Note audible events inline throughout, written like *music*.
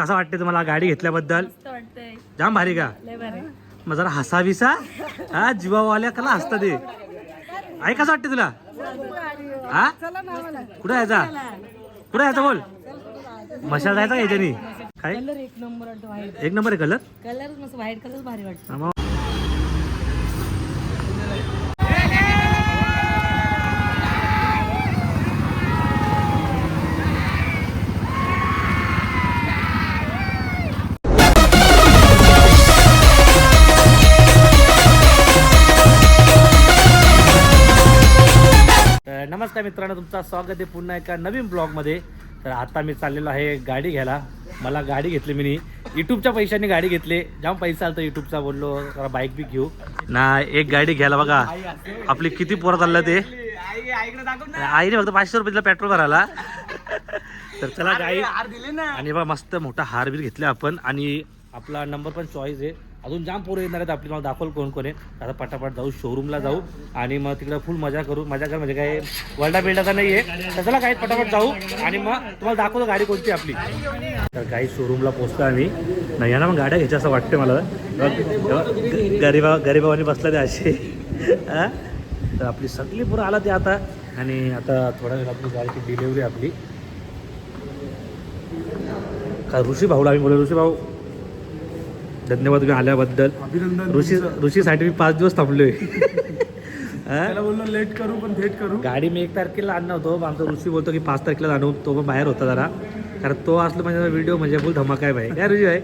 कसं वाटते तुम्हाला गाडी घेतल्याबद्दल? जाम भारी का? मग जरा हसाविसा? हा जीवावाल्या कला हसता ते आई कसं वाटते तुला? हा? कुठं यायचा कुठं यायचा बोल. मशाल जायचा का याच्यानी? काय? एक नंबर एक नंबर आहे कलर? कलर व्हाईट कलर भारी वाटतो. नमस्कार मित्रांनो तुमचं स्वागत आहे पुन्हा एका नवीन ब्लॉगमध्ये. तर आता मी चाललेलो आहे गाडी घ्यायला. मला गाडी घेतली मी. युट्यूबच्या पैशाने गाडी घेतली. जाम पैसा आलता युट्यूबचा बोललो जरा बाईक बी घेऊ. ना एक गाडी घ्यायला बघा. आपली किती पोरं चाललं ते? आईने फक्त पाचशे रुपये दिला पेट्रोल भरायला. तर चला गाडी आणि बघा मस्त मोठा हार बीर घेतला आपण. आणि आपला नंबर पण चॉईस आहे. अजून जाम पोरं येणार आहेत. आपली मला दाखवलं कोण कोण आहे आता पटापट जाऊ शोरूमला जाऊ आणि मग तिकडं फुल मजा करू. मजा कर म्हणजे काय वर्ल्डा बिल्डाचा नाही आहे तर चला काही पटापट जाऊ आणि मग तुम्हाला दाखवतो गाडी कोणती आपली. तर काही शोरूमला पोचतो आम्ही. नाही ना मग गाड्या घ्यायच्या असं वाटतं मला. गरीबा गरीबावानी बसला ते असे तर आपली सगळी पुरं आला ते आता. आणि आता थोड्या वेळ आपली गाडीची डिलेवरी आपली. का ऋषी भाऊला आम्ही बोललो ऋषी भाऊ. धन्यवाद तुम्ही आल्याबद्दल. अभिनंदन ऋषी. ऋषीसाठी मी पाच दिवस थांबलोय? *laughs* त्याला बोललो लेट करू पण थेट करू. गाडी मी एक तारखेला आणणार होतो. आमचा ऋषी बोलतो की पाच तारखेला आणू. तो पण बाहेर होता जरा. कारण तो असलो म्हणजे व्हिडिओ म्हणजे फुल धमाका आहे भाई. काय ऋषी भाई?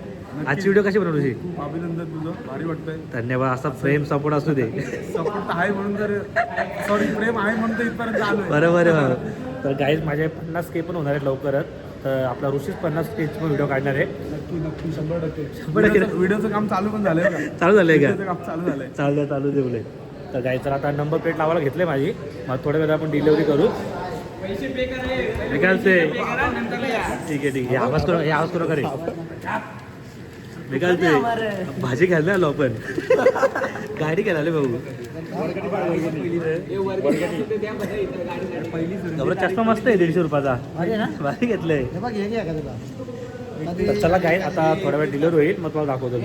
आजची व्हिडिओ कशी बनव ऋषी? खूप अभिनंदन तुझं. भारी वाटतंय. धन्यवाद. असा प्रेम सपोर्ट असू दे. सपोर्ट आहे म्हणून तर सॉरी प्रेम आहे म्हणून तर इथपर्यंत बरोबर आहे बरोबर. तर गाईज माझे पन्नास के पण होणार आहेत लवकरच. तर आपला ऋषीच पन्नास केच पण व्हिडिओ काढणार आहे. नक्की नक्की शंभर टक्के. शंभर टक्के. व्हिडिओचं- काम चालू पण झालंय का चालू झालंय का? व्हिडिओचं काम चालू झालंय. चालू दे चालू दे बोले तर गाई तर आता नंबर प्लेट लावायला घेतले माझी. मग थोड्या वेळा आपण डिलिव्हरी करू. निकालते ठीक आहे ठीक आहे. आवाज करू हे आवाज करू करे निकालते भाजी घ्यायला आलो आपण. गाडी घ्यायला आले भाऊ चष्मा मस्त आहे दीडशे रुपयाचा. भारी घेतलंय. तर चला काय आता थोड्या वेळ डिलिव्हरी होईल मग तुम्हाला दाखवतो.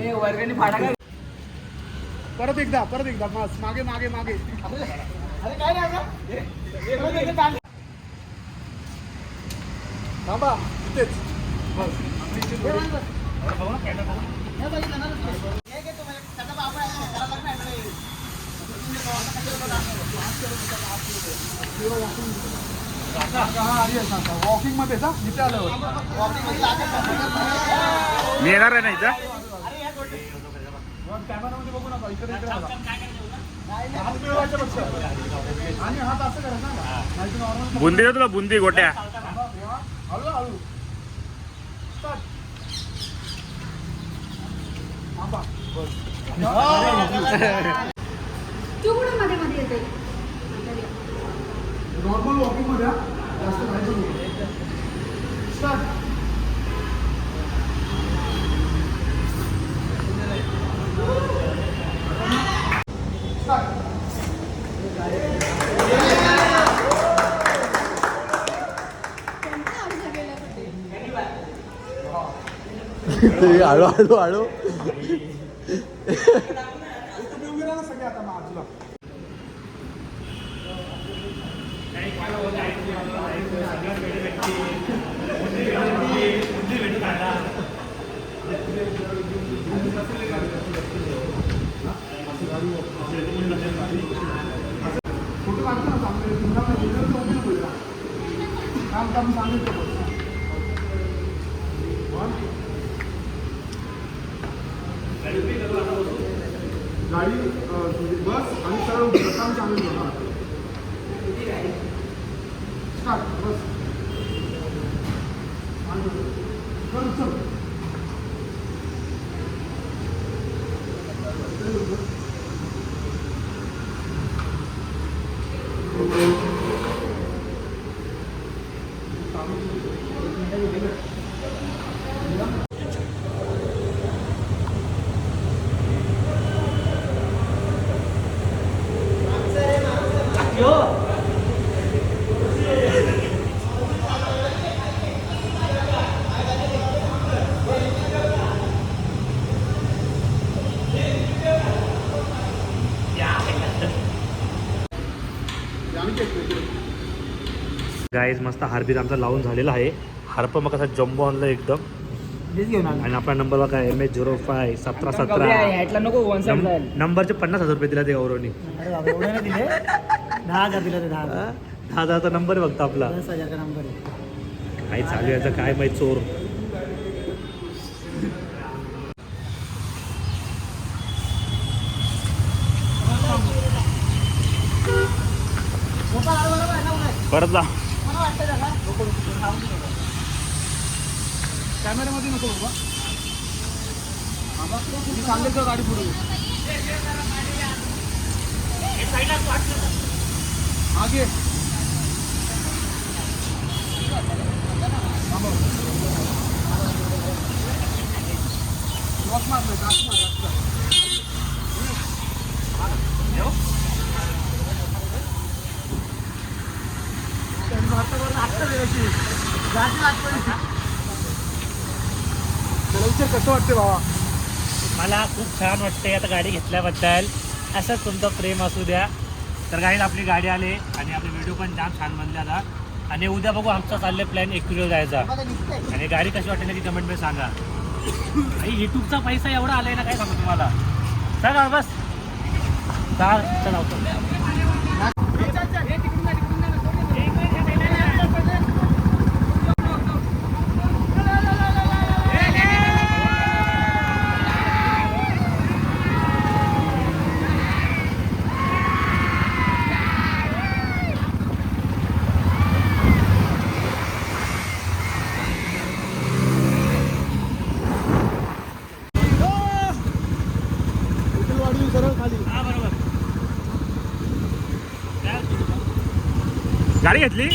परत एकदा परत एकदा बस मागे मागे मागे. थांबा इथेच. बस. वॉकिंगमध्ये जा इथे आल्यावर मी येणार आहे नाही कॅमेरामध्ये बघू नका इकडे इकडे हात आणि हात असं करायचं ना नाही नॉर्मल बुंदी तुला बुंदी गोट्या. हळू हळू तू कुठे मध्ये मध्ये येते नॉर्मल वॉकिंगमध्ये हा. जास्त नाही करू. Start. Start. हळू हळू हळू तुम्ही उभे राहा ना सगळे आता बाजूला फोटो काढतो ना चांगले तुम्हाला व्हिडिओ तर उभी नको राहा. काम सांगितलं गाडी म्हणजे बस आणि सरळ उभी राहा. काम सांगितलं हा. स्टार्ट बस चल चल गाईज मस्त हार्पिक आमचा लावून झालेला आहे. हार्प मग कसा जम्बो आणला एकदम. आणि आपला नंबर काय एम एच झिरो फाय सतरा सतरा. नंबरचे पन्नास हजार रुपये दिला ते गौरवनी दहा हजार दिला दहा हजारचा नंबर बघतो आपला. काय चालू याचा काय माहिती चोर. परत जा. कॅमेऱ्यामध्ये नको बाबा. मी का गाडी पुढे? आगे क्रॉस मारलं कसं वाटते बाबा मला खूप छान वाटतंय आता गाडी घेतल्याबद्दल. असंच तुमचं प्रेम असू द्या. तर गाडीत आपली गाडी आली आणि आपले व्हिडिओ पण जाम छान बनले आता. आणि उद्या बघू आमचा चालले प्लॅन एक किलो जायचा आणि गाडी कशी वाटते ना ती कमेंटमध्ये सांगा. आणि युट्यूबचा पैसा एवढा आलाय ना काय सांगू तुम्हाला? चला बस. चाल चला वाढवून सरळ खाली हा बरोबर गाडी घेतली?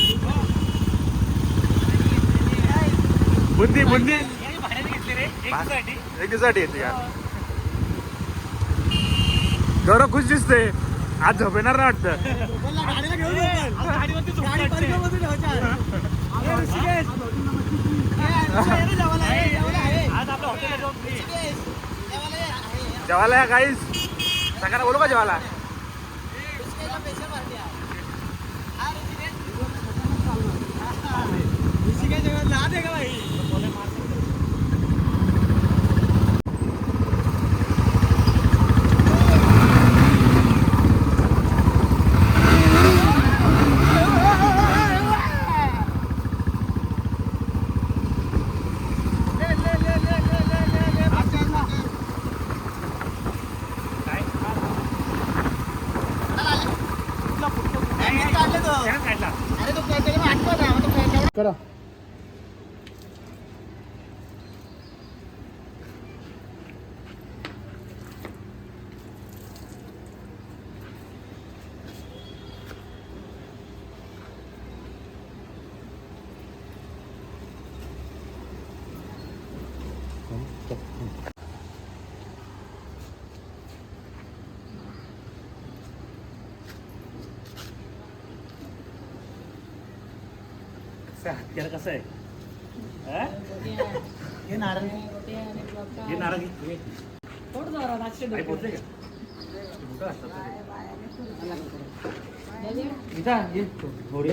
बुंदी बुंदी. एक दिवसासाठी येते गौरव खुश दिसते आज झोपेणार ना वाटतं. जेवायला या काहीच सगळ्यांना बोलू का जेवायला करा कसं आहे? हत्यार कसं आहे हा? नारळ हे नारळ घे. घे. थोडं जोरात, आजचे आई डोके. बोलते का? मोठं असतात ते. इथं आहे, घे. थोडी.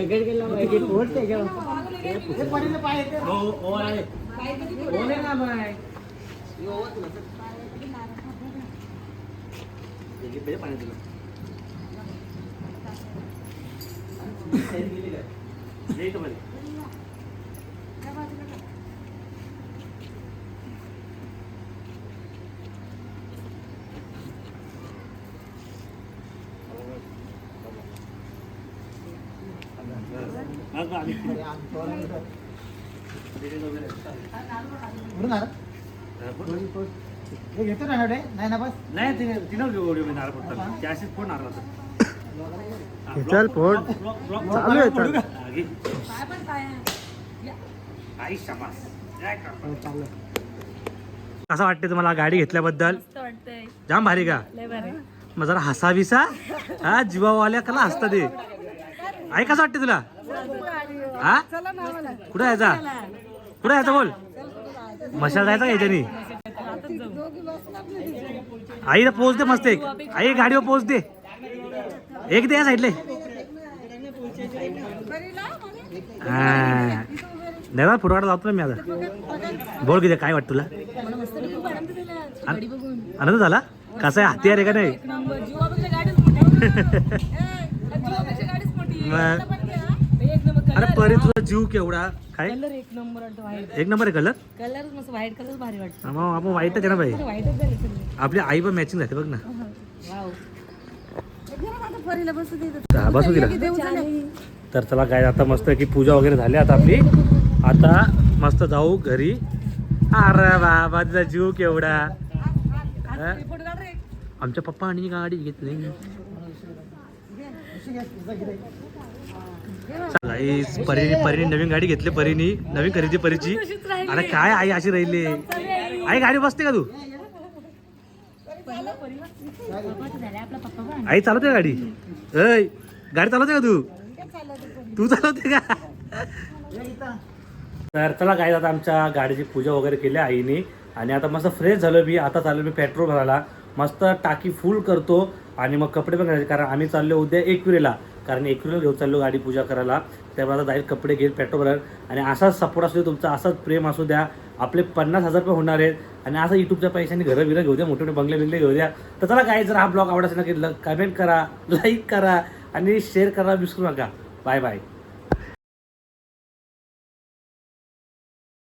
हो, हो आहे. हो नाही ना बाय. हे घे, दे पाणी तुला. दे इथं मध्ये. हा, का, आणि- पुढे नारळ हे घेतो ना नडे नाही ना बस नाही तिने तिनं घेऊ व्हिडिओ मी नारळ फोडताना त्या अशीच फोड नारळ चल, फोड. चालू आहे, चालू. आई शबास कसं वाटते तुम्हाला गाडी घेतल्याबद्दल जाम भारी का मग जरा हसाविसा हा जीवावाल्या कला हसता ते आई कसं वाटते तुला? हा? कुठं यायचा कुठं यायचा बोल. मशाल जायचा का याच्यानी आई पोच दे मस्त एक. आई गाडीवर पोच दे. एक दे या साईडले. हा. नाही ना फोटो काढा जातो ना मी आता. बोल किती काय वाटतं तुला? आनंद झाला? कसा आहे? हत्यार आहे का नाही? *laughs* अरे परी तुझा जीव केवढा? काय? कलर एक नंबर एक नंबर आहे कलर कलर मस्त व्हाईट कलर भारी वाटतो. मग आपण आहे ना भाई व्हाईटच झाले सगळे. आपली आई पण मॅचिंग झाली बघ ना. वाव. बसू दिला तर चला काय आता मस्त की पूजा वगैरे झाली आता आपली. आता मस्त जाऊ घरी. अरे बाबा तुझा जीव केवढा. आमच्या पप्पांनी गाडी घेतली. परीने परीने नवीन गाडी घेतली परीनी नवीन खरेदी परीची. अरे काय आई अशी राहिली? आई गाडी बसते का तू? आई चालवते गाडी? ऐ गाडी चालवते का तू? तू चालवते का? तर चला काय आता आमच्या गाडीची पूजा वगैरे केली आईने. आणि आता मस्त फ्रेश झालो मी. आता चाललो मी पेट्रोल भरायला. मस्त टाकी फुल करतो. आणि मग कपडे पण घालायचे कारण आम्ही चाललो उद्या एकविरेला. कारण एकविरेला घेऊन चाललो गाडी पूजा करायला. त्यामुळे आता जाईल कपडे घेईल पेट्रोल भरेल. आणि असाच सपोर्ट असू दे तुमचा असाच प्रेम असू द्या. आपले पन्नास हजार रुपये होणार आहेत. आणि असं यूट्यूबच्या पैशाने घरं बिरं घेऊ द्या मोठे मोठे बंगले बिंगले घेऊ द्या. तर चला काय जर हा ब्लॉग आवडत असेल ना की कमेंट करा लाईक करा आणि शेअर करा विसरू नका. Bye bye